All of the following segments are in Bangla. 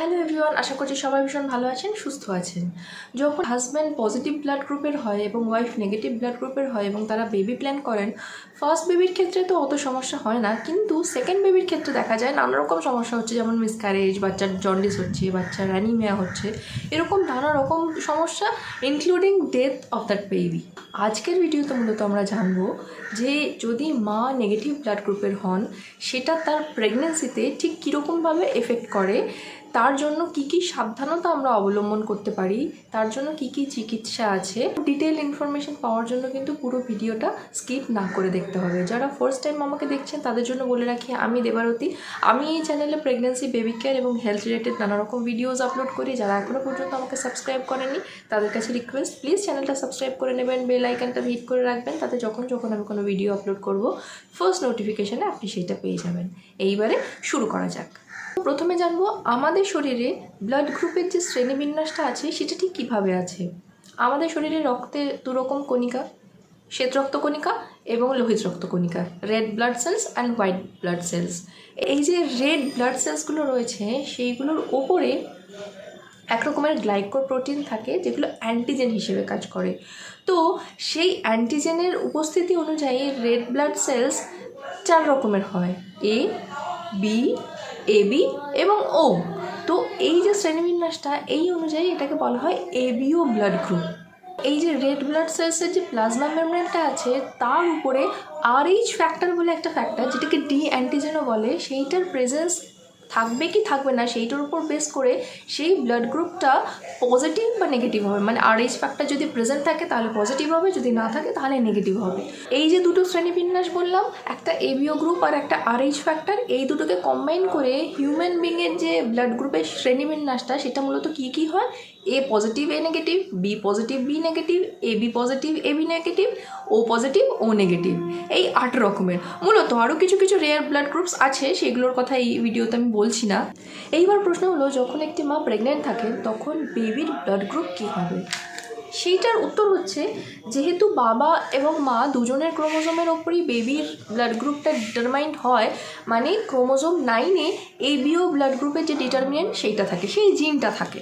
হ্যালো এভরিওয়ান, আশা করছি সবাই ভীষণ ভালো আছেন, সুস্থ আছেন। যখন হাজব্যান্ড পজিটিভ ব্লাড গ্রুপের হয় এবং ওয়াইফ নেগেটিভ ব্লাড গ্রুপের হয় এবং তারা বেবি প্ল্যান করেন ফার্স্ট বেবির ক্ষেত্রে তো অত সমস্যা হয় না, কিন্তু সেকেন্ড বেবির ক্ষেত্রে দেখা যায় নানা রকম সমস্যা হচ্ছে, যেমন মিসক্যারেজ বাচ্চার জন্ডিস হচ্ছে, বাচ্চার অ্যানিমিয়া হচ্ছে, এরকম নানা রকম সমস্যা including death of that baby আজকের ভিডিওতে মূলত আমরা জানব যে যদি মা নেগেটিভ ব্লাড গ্রুপের হন, সেটা তার প্রেগনেন্সিতে ঠিক কীরকমভাবে এফেক্ট করে তার জন্য কি কি সাবধানতা আমরা অবলম্বন করতে পারি? তার জন্য কি কি চিকিৎসা আছে? ডিটেল ইনফরমেশন পাওয়ার জন্য কিন্তু পুরো ভিডিওটা স্কিপ না করে দেখতে হবে। যারা ফার্স্ট টাইম আমাকে দেখছেন, তাদের জন্য বলে রাখি, আমি দেবারতী। আমি এই চ্যানেলে প্রেগনেন্সি বেবি কেয়ার এবং হেলথ রিলেটেড নানা রকম ভিডিওস আপলোড করি। যারা এখনও পর্যন্ত আমাকে সাবস্ক্রাইব করেনি তাদের কাছে রিকোয়েস্ট প্লিজ চ্যানেলটা সাবস্ক্রাইব করে নেবেন। বেল আইকনটা হিট করে রাখবেন। তাতে যখন যখন আমি কোনো ভিডিও আপলোড করব ফার্স্ট নোটিফিকেশানে আপনি সেটা পেয়ে যাবেন। এইবারে শুরু করা যাক। প্রথমে জানব, আমাদের শরীরে ব্লাড গ্রুপের যে শ্রেণীবিন্যাসটা আছে, সেটা ঠিক কীভাবে আছে? আমাদের শরীরে রক্তে দুরকম কণিকা শ্বেত রক্ত কণিকা এবং লোহিত রক্ত কণিকা red blood cells and white blood cells এই যে রেড ব্লাড সেলসগুলো রয়েছে, সেইগুলোর ওপরে এক রকমের গ্লাইকোপ্রোটিন থাকে, যেগুলো অ্যান্টিজেন হিসেবে কাজ করে। তো সেই অ্যান্টিজেনের উপস্থিতি অনুযায়ী রেড ব্লাড সেলস চার রকমের হয় এ বি এবি এবং ও। তো এই যে শ্রেণীবিন্যাসটা, এই অনুযায়ী এটাকে বলা হয় এবিও ব্লাড গ্রুপ। এই যে রেড ব্লাড সেলসের যে প্লাজমা মেমব্রেনটা আছে, তার উপরে আরএইচ ফ্যাক্টর বলে একটা ফ্যাক্টর যেটাকে ডি অ্যান্টিজেনও বলে, সেইটার প্রেজেন্স থাকবে কি থাকবে না সেইটার উপর বেস করে সেই ব্লাড গ্রুপটা পজিটিভ বা নেগেটিভ হবে। মানে আর এইচ ফ্যাক্টর যদি প্রেজেন্ট থাকে তাহলে পজিটিভ হবে, যদি না থাকে তাহলে নেগেটিভ হবে। এই যে দুটো শ্রেণীবিন্যাস বললাম, একটা এবিও গ্রুপ আর একটা আর এইচ ফ্যাক্টর এই দুটোকে কম্বাইন করে হিউম্যান বিংয়ের যে ব্লাড গ্রুপের শ্রেণীবিন্যাসটা, সেটা মূলত কী কী হয়? A positive A negative B positive B negative A B positive A B negative O positive O negative এই আট রকমের। মূলত আরও কিছু কিছু রেয়ার ব্লাড গ্রুপস আছে, সেগুলোর কথা এই ভিডিওতে আমি বলছি না। এইবার প্রশ্ন হলো, যখন একটি মা প্রেগনেন্ট থাকে, তখন বেবির ব্লাড গ্রুপ কী হবে? সেইটার উত্তর হচ্ছে, যেহেতু বাবা এবং মা দুজনের ক্রোমোজোমের ওপরই বেবির ব্লাড গ্রুপটা ডিটারমাইন্ড হয় মানে ক্রোমোজোম নাইনে এবিও ব্লাড গ্রুপের যে ডিটারমিনেন্ট সেইটা থাকে, সেই জিনটা থাকে।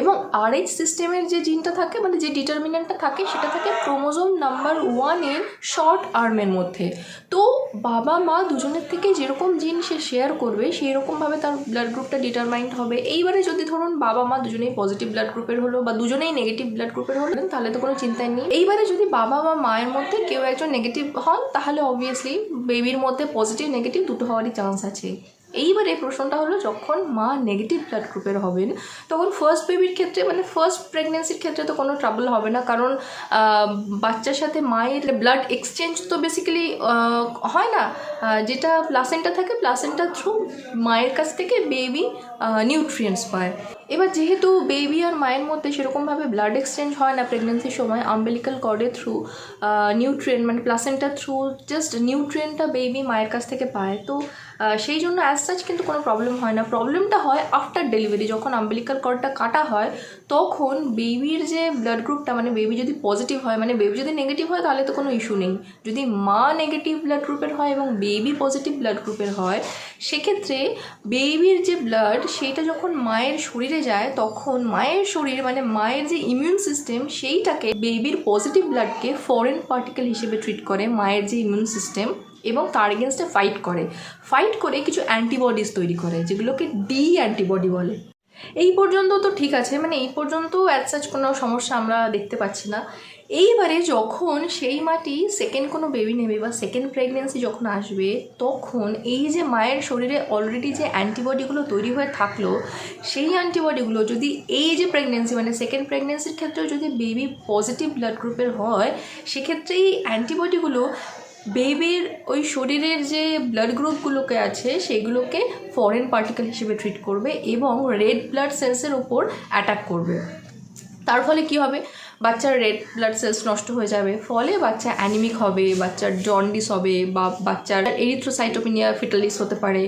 এবং আরএইচ সিস্টেমের যে জিনটা থাকে মানে যে ডিটারমিনেন্টটা থাকে, সেটা থাকে ক্রোমোজোম নাম্বার ওয়ানের শর্ট আর্মের মধ্যে। তো বাবা, মা দুজনের থেকে যেরকম জিন সে শেয়ার করবে সেই রকমভাবে তার ব্লাড গ্রুপটা ডিটারমাইন্ড হবে। এইবারে যদি ধরুন বাবা, মা দুজনেই পজিটিভ ব্লাড গ্রুপের হলো বা দুজনেই নেগেটিভ ব্লাড গ্রুপের হলো তাহলে তো কোনো চিন্তাই নেই। এইবারে যদি বাবা বা মায়ের মধ্যে কেউ একজন নেগেটিভ হন, তাহলে অবভিয়াসলি বেবির মধ্যে পজিটিভ নেগেটিভ দুটো হওয়ারই চান্স আছে। এইবারে প্রশ্নটা হলো, যখন মা নেগেটিভ ব্লাড গ্রুপের হবেন, তখন ফার্স্ট বেবির ক্ষেত্রে মানে ফার্স্ট প্রেগনেন্সির ক্ষেত্রে তো কোনো ট্রাবল হবে না, কারণ বাচ্চার সাথে মায়ের ব্লাড এক্সচেঞ্জ তো বেসিক্যালি হয় না। যেটা প্লাসেন্টা থাকে প্লাসেন্টা থ্রু মায়ের কাছ থেকে বেবি নিউট্রিয়েন্টস পায়। এবার যেহেতু বেবি আর মায়ের মধ্যে সেরকমভাবে ব্লাড এক্সচেঞ্জ হয় না প্রেগনেন্সির সময় আম্বেলিক্যাল কর্ডের থ্রু নিউট্রিয়েন্ট মানে প্লাসেন্টার থ্রু জাস্ট নিউট্রিয়েন্টটা বেবি মায়ের কাছ থেকে পায়, তো সেই জন্য অ্যাজ সাচ কিন্তু কোনো প্রবলেম হয় না। প্রবলেমটা হয় আফটার ডেলিভারি যখন আম্বেলিক্যাল কর্ডটা কাটা হয়, তখন বেবির যে ব্লাড গ্রুপটা মানে বেবি যদি পজিটিভ হয় মানে বেবি যদি নেগেটিভ হয়, তাহলে তো কোনো ইস্যু নেই। যদি মা নেগেটিভ ব্লাড গ্রুপের হয় এবং বেবি পজিটিভ ব্লাড গ্রুপের হয়, সেক্ষেত্রে বেবির যে ব্লাড সেইটা যখন মায়ের শরীরে যায়, তখন মায়ের শরীর মানে মায়ের যে ইমিউন সিস্টেম সেইটাকে বেবির পজিটিভ ব্লাডকে ফরেন পার্টিকেল হিসেবে ট্রিট করে, মায়ের যে ইমিউন সিস্টেম এবং তার এগেনস্টে ফাইট করে। ফাইট করে কিছু অ্যান্টিবডিজ তৈরি করে, যেগুলোকে ডি অ্যান্টিবডি বলে। এই পর্যন্ত তো ঠিক আছে মানে এই পর্যন্ত অ্যাজ সাচ কোনো সমস্যা আমরা দেখতে পাচ্ছি না। এইবারে যখন সেই মাটি সেকেন্ড কোনো বেবি নেবে বা সেকেন্ড প্রেগনেন্সি যখন আসবে, তখন এই যে মায়ের শরীরে অলরেডি যে অ্যান্টিবডিগুলো তৈরি হয়ে থাকল, সেই অ্যান্টিবডিগুলো যদি এই যে প্রেগনেন্সি মানে সেকেন্ড প্রেগনেন্সির ক্ষেত্রেও যদি বেবি পজিটিভ ব্লাড গ্রুপের হয় সেক্ষেত্রে এই অ্যান্টিবডিগুলো বেবির ওই শরীরের যে ব্লাড গ্রুপগুলোকে আছে, সেগুলোকে ফরেন পার্টিকেল হিসেবে ট্রিট করবে এবং রেড ব্লাড সেলসের ওপর অ্যাটাক করবে। তার ফলে কি হবে? বাচ্চার রেড ব্লাড সেলস নষ্ট হয়ে যাবে। ফলে বাচ্চা অ্যানিমিক হবে, বাচ্চার জন্ডিস হবে বা বাচ্চার এরিথ্রোসাইটোপিনিয়া ফিটালিস হতে পারে।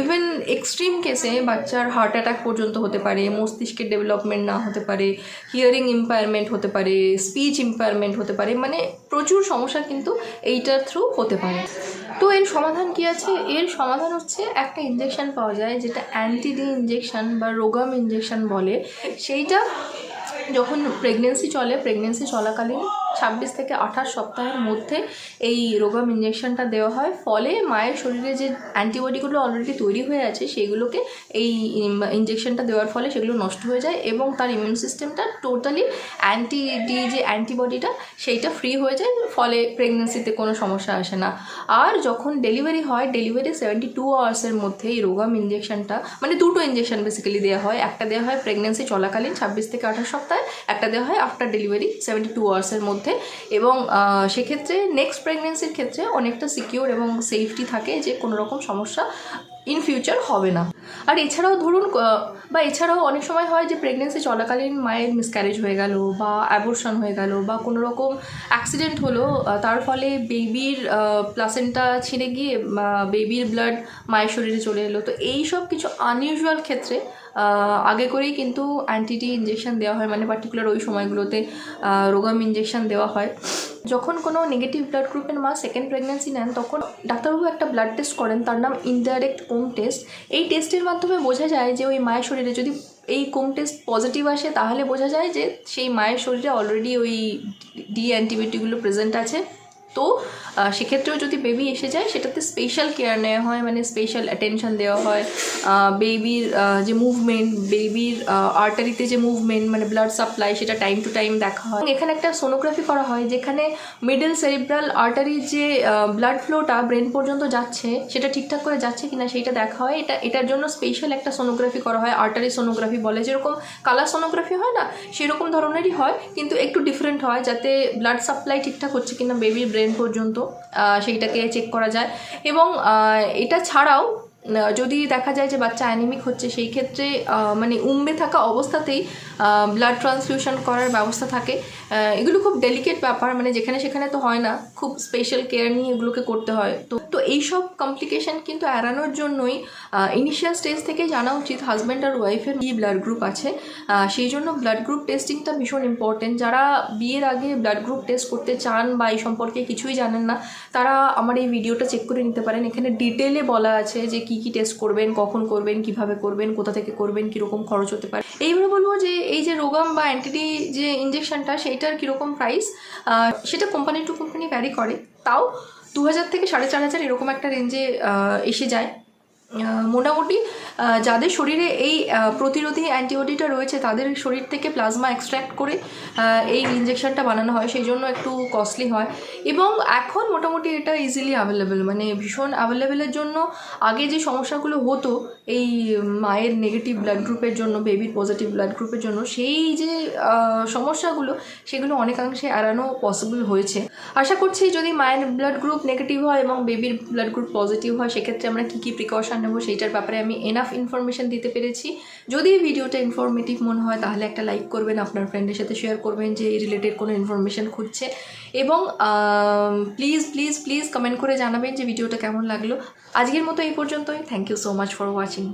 ইভেন এক্সট্রিম কেসে বাচ্চার হার্ট অ্যাটাক পর্যন্ত হতে পারে, মস্তিষ্কের ডেভেলপমেন্ট না হতে পারে হিয়ারিং ইম্পায়ারমেন্ট হতে পারে স্পিচ ইম্পায়ারমেন্ট হতে পারে মানে প্রচুর সমস্যা কিন্তু এইটার থ্রু হতে পারে। তো এর সমাধান কি আছে? এর সমাধান হচ্ছে একটা ইঞ্জেকশন পাওয়া যায়, যেটা অ্যান্টিডি ইঞ্জেকশন বা রোগাম ইঞ্জেকশন বলে। সেইটা যখন প্রেগনেন্সি চলে প্রেগনেন্সি চলাকালীন ছাব্বিশ থেকে আঠাশ সপ্তাহের মধ্যে এই রোগাম ইঞ্জেকশনটা দেওয়া হয়। ফলে মায়ের শরীরে যে অ্যান্টিবডিগুলো অলরেডি তৈরি হয়ে আছে সেইগুলোকে এই ইঞ্জেকশনটা দেওয়ার ফলে সেগুলো নষ্ট হয়ে যায় এবং তার ইমিউন সিস্টেমটা টোটালি অ্যান্টি ডি যে অ্যান্টিবডিটা সেইটা ফ্রি হয়ে যায়, ফলে প্রেগনেন্সিতে কোনো সমস্যা আসে না। আর যখন ডেলিভারি হয় ডেলিভারি সেভেন্টি টু আওয়ার্সের মধ্যে এই রোগাম ইঞ্জেকশনটা মানে দুটো ইঞ্জেকশন বেসিক্যালি দেওয়া হয়। একটা দেওয়া হয় প্রেগনেন্সি চলাকালীন ছাব্বিশ থেকে আঠাশ সপ্তাহে, একটা দেওয়া হয় আফটার ডেলিভারি সেভেন্টি টু আওয়ার্সের মধ্যে। এবং সেক্ষেত্রে নেক্সট প্রেগনেন্সির ক্ষেত্রে অনেকটা সিকিউর এবং সেফটি থাকে যে কোনো রকম সমস্যা ইন ফিউচার হবে না। আর এছাড়াও ধরুন বা এছাড়াও অনেক সময় হয় যে প্রেগনেন্সি চলাকালীন মায়ের মিসক্যারেজ হয়ে গেল বা অ্যাবর্শন হয়ে গেল বা কোনো রকম অ্যাক্সিডেন্ট হলো তার ফলে বেবির প্লাসেন্টা ছিঁড়ে গিয়ে বেবির ব্লাড মায়ের শরীরে চলে এলো। তো এই সব কিছু আনইউজুয়াল ক্ষেত্রে আগে করেই কিন্তু অ্যান্টিটি ইঞ্জেকশন দেওয়া হয় মানে পার্টিকুলার ওই সময়গুলোতে রোগাম ইঞ্জেকশন দেওয়া হয়। যখন কোনো নেগেটিভ ব্লাড গ্রুপের মা সেকেন্ড প্রেগনেন্সি নেন, তখন ডাক্তারবাবু একটা ব্লাড টেস্ট করেন, তার নাম ইনডাইরেক্ট কোম টেস্ট এই টেস্টের মাধ্যমে বোঝা যায় যে ওই মায়ের শরীরে যদি এই কোম টেস্ট পজিটিভ আসে, তাহলে বোঝা যায় যে সেই মায়ের শরীরে অলরেডি ওই ডি অ্যান্টিবায়োটিকগুলো প্রেজেন্ট আছে। তো সেক্ষেত্রেও যদি বেবি এসে যায়, সেটাতে স্পেশাল কেয়ার নেওয়া হয় মানে স্পেশাল অ্যাটেনশন দেওয়া হয়। বেবির যে মুভমেন্ট বেবির আর্টারিতে যে মুভমেন্ট মানে ব্লাড সাপ্লাই সেটা টাইম টু টাইম দেখা হয়। এখানে একটা সোনোগ্রাফি করা হয়, যেখানে মিডল সেরিব্রাল আর্টারির যে ব্লাড ফ্লোটা ব্রেন পর্যন্ত যাচ্ছে, সেটা ঠিকঠাক করে যাচ্ছে কিনা সেইটা দেখা হয়। এটা, এটার জন্য স্পেশাল একটা সোনোগ্রাফি করা হয় আর্টারি সোনোগ্রাফি বলে। যেরকম কালার সোনোগ্রাফি হয় না, সেরকম ধরনেরই হয়, কিন্তু একটু ডিফারেন্ট হয়, যাতে ব্লাড সাপ্লাই ঠিকঠাক হচ্ছে কিনা বেবির ব্রেন পর্যন্ত সেইটাকে চেক করা যায়। এবং এটা ছাড়াও যদি দেখা যায় যে বাচ্চা অ্যানিমিক হচ্ছে, সেই ক্ষেত্রে মানে উম্বে থাকা অবস্থাতেই ব্লাড ট্রান্সফিউশন করার ব্যবস্থা থাকে। এগুলো খুব ডেলিকেট ব্যাপার মানে যেখানে সেখানে তো হয় না। খুব স্পেশাল কেয়ার নিয়ে এগুলোকে করতে হয়। তো তো এইসব কমপ্লিকেশন কিন্তু এড়ানোর জন্যই ইনিশিয়াল স্টেজ থেকে জানা উচিত হাজব্যান্ড আর ওয়াইফের কী ব্লাড গ্রুপ আছে। সেই জন্য ব্লাড গ্রুপ টেস্টিংটা ভীষণ ইম্পর্টেন্ট যারা বিয়ের আগে ব্লাড গ্রুপ টেস্ট করতে চান বা এই সম্পর্কে কিছুই জানেন না, তারা আমার এই ভিডিওটা চেক করে নিতে পারেন। এখানে ডিটেলে বলা আছে যে কী কী কী টেস্ট করবেন, কখন করবেন, কীভাবে করবেন, কোথা থেকে করবেন, কীরকম খরচ হতে পারে। এইভাবে বলব যে এই যে রোগাম বা অ্যান্টিডি যে ইঞ্জেকশনটা সেইটার কীরকম প্রাইস সেটা কোম্পানি টু কোম্পানি ভ্যারি করে। তাও দু হাজার থেকে সাড়ে চার হাজার এরকম একটা রেঞ্জে এসে যায়। মোটামুটি যাদের শরীরে এই প্রতিরোধী অ্যান্টিবডিটা রয়েছে, তাদের শরীর থেকে প্লাজমা এক্সট্র্যাক্ট করে এই ইঞ্জেকশনটা বানানো হয়, সেই জন্য একটু কস্টলি হয়। এবং এখন মোটামুটি এটা ইজিলি অ্যাভেলেবেল মানে ভীষণ অ্যাভেলেবেলের জন্য আগে যে সমস্যাগুলো হতো, এই মায়ের নেগেটিভ ব্লাড গ্রুপের জন্য বেবির পজিটিভ ব্লাড গ্রুপের জন্য, সেই যে সমস্যাগুলো, সেগুলো অনেকাংশে এড়ানো পসিবল হয়েছে। আশা করছি যদি মায়ের ব্লাড গ্রুপ নেগেটিভ হয় এবং বেবির ব্লাড গ্রুপ পজিটিভ হয়, সেক্ষেত্রে আমরা কী কী প্রিকশন নেব, সেইটার ব্যাপারে আমি এনাফ ইনফরমেশন দিতে পেরেছি। যদি এই ভিডিওটা ইনফরমেটিভ মনে হয়, তাহলে একটা লাইক করবেন, আপনার ফ্রেন্ডের সাথে শেয়ার করবেন যে এই রিলেটেড কোনো ইনফরমেশান খুঁজছে। এবং প্লিজ প্লিজ প্লিজ কমেন্ট করে জানাবেন যে ভিডিওটা কেমন লাগল। আজকের মতো এই পর্যন্তই। Thank you so much for watching